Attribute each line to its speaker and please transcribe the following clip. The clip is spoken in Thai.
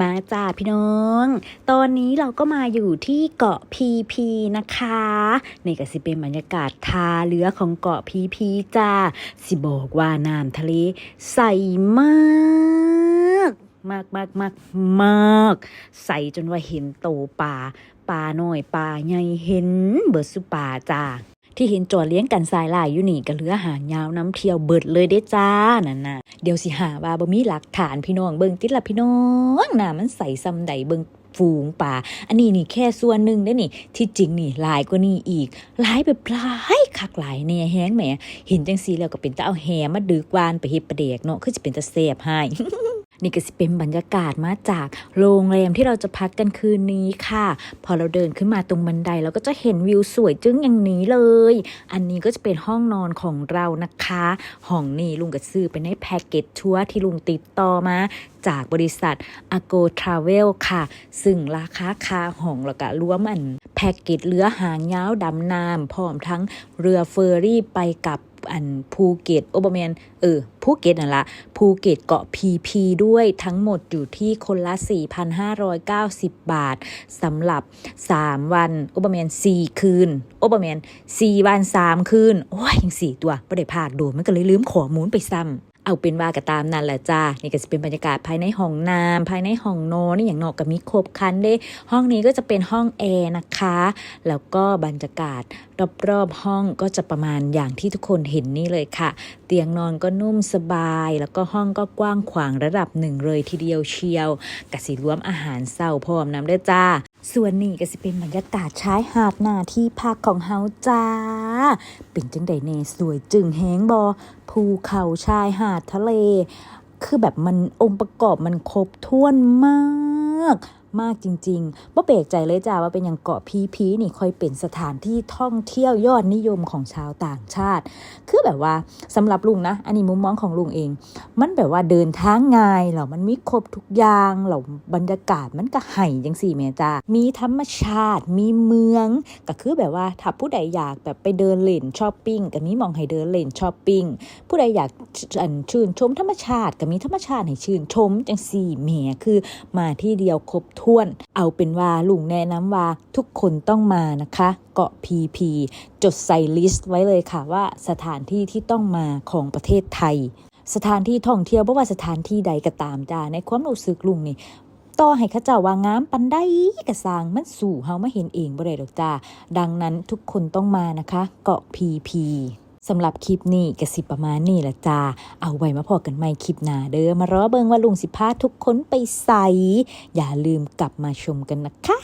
Speaker 1: มาจ้าพี่น้อง ตอนนี้เราก็มาอยู่ที่เกาะพีพีนะคะนี่ก็สิเป็นบรรยากาศทาเรือของเกาะพีพีจ้า สิบอกว่าน้ำทะเลใสมากมากมากมากมากใสจนว่าเห็นโตปลาปลาน้อยปลาใหญ่เห็นเบิดสุปลาจ้า ที่เห็นจอดเลี้ยงกันสายลายอยู่นี่ก็เหลือหางยาวน้ำเที่ยวเบิดเลยเด้จ้านั่นน่ะเดี๋ยวสิหาว่าบ่มีหลักฐานพี่น้องเบิ่งติดละพี่น้องน่ะมันใส่ซำใดเบิ่งฝูงป่า อันนี้นี่แค่ส่วนหนึ่งได้นี่ ที่จริงนี่หลายกว่านี้อีก หลายแบบหลายคักหลายแน่แฮงแหมเห็นจังซี่แล้วก็เป็นตาเอาแหมาดึกวานไปเฮ็ดประเดกเนาะคือจะเป็นตาแซ่บให้ นี่ก็สิเป็นบรรยากาศมาจากโรงแรมที่เราจะพักกันคืนนี้ค่ะ พอเราเดินขึ้นมาตรงบันไดเราก็จะเห็นวิวสวยจึ้งอย่างนี้เลย อันนี้ก็จะเป็นห้องนอนของเรานะคะห้องนี้ลุงก็ซื้อไปในแพ็กเกจทัวร์ที่ลุงติดต่อมาจากบริษัท Ago Travel ค่ะ ซึ่งราคาคาห้องแล้วก็รวมอันแพ็กเกจเรือหางยาวดำน้ำพร้อมทั้งเรือเฟอร์รี่ไปกับ อันภูเก็ตโอเบอร์แมนเออภูเก็ตนั่นละภูเก็ตเกาะพีพีด้วยทั้งหมดอยู่ที่คนละ 4,590 บาทสำหรับ 3 วันโอเบอร์แมน4 คืนโอเบอร์แมน4 วัน 3 คืน โอ้ยยังสี่ตัวไม่ได้พากโดนมันก็เลยลืมขอมูลไปซ้ำ เอาเป็นว่าก็ตามนั่นแหละจ้านี่ก็จะเป็นบรรยากาศภายในห้องน้ำภายในห้องนอนนี่อย่างนอกก็มีครบคันเด้ ห้องนี้ก็จะเป็นห้องแอร์นะคะ แล้วก็บรรยากาศรอบๆห้องก็จะประมาณอย่างที่ทุกคนเห็นนี่เลยค่ะ เตียงนอนก็นุ่มสบาย แล้วก็ห้องก็กว้างขวางระดับหนึ่งเลยทีเดียวเชียวกสิรวมอาหารเศร้าพร้อมน้ำเด้อจ้า ส่วนนี้ก็สิเป็นบรรยากาศชายหาดหน้าที่พักของเฮาจ้า เป็นจังไดเน่สวยจึงแหงบอภูเขาชายหาดทะเล คือแบบมันองค์ประกอบมันครบถ้วนมาก มากจริงๆว่าเบกใจเลยจ้าว่าเป็นอย่างเกาะพีพีนี่ค่อยเป็นสถานที่ท่องเที่ยวยอดนิยมของชาวต่างชาติ คือแบบว่าสำหรับลุงนะ อันนี้มุมมองของลุงเอง มันแบบว่าเดินทางง่ายเหรอมันมีครบทุกอย่างเหรอบรรยากาศมันก็ไห่จังสี่แม่จ้ามีธรรมชาติ มีเมือง ก็คือแบบว่าถ้าผู้ใดอยากแบบไปเดินเล่นช้อปปิ้งก็มีมองให้เดินเล่นช้อปปิ้งผู้ใดอยากชื่นชมธรรมชาติก็มีธรรมชาติให้ชื่นชมจังสี่แหม่คือมาที่เดียวครบถ้วน เอาเป็นว่าลุงแนะนำว่าทุกคนต้องมานะคะเกาะพีพีจดใส่ลิสต์ไว้เลยค่ะว่าสถานที่ที่ต้องมาของประเทศไทย สถานที่ท่องเที่ยวบ่ว่าสถานที่ใดก็ตามจ้าในความรู้สึกลุงนี่ต่อให้ข้าเจ้าว่างามปันได้กระสางมันสู่เฮามาเห็นเองบ่ได้ดอกจ้าดังนั้นทุกคนต้องมานะคะ เกาะพีพี สำหรับคลิปนี้กระสิประมาณนี้ละจ้า เอาไว้มาพอกันใหม่คลิปหน้าเด้อ มารอเบิงว่าลุงสิพาทุกคนไปใส่อย่าลืมกลับมาชมกันนะคะ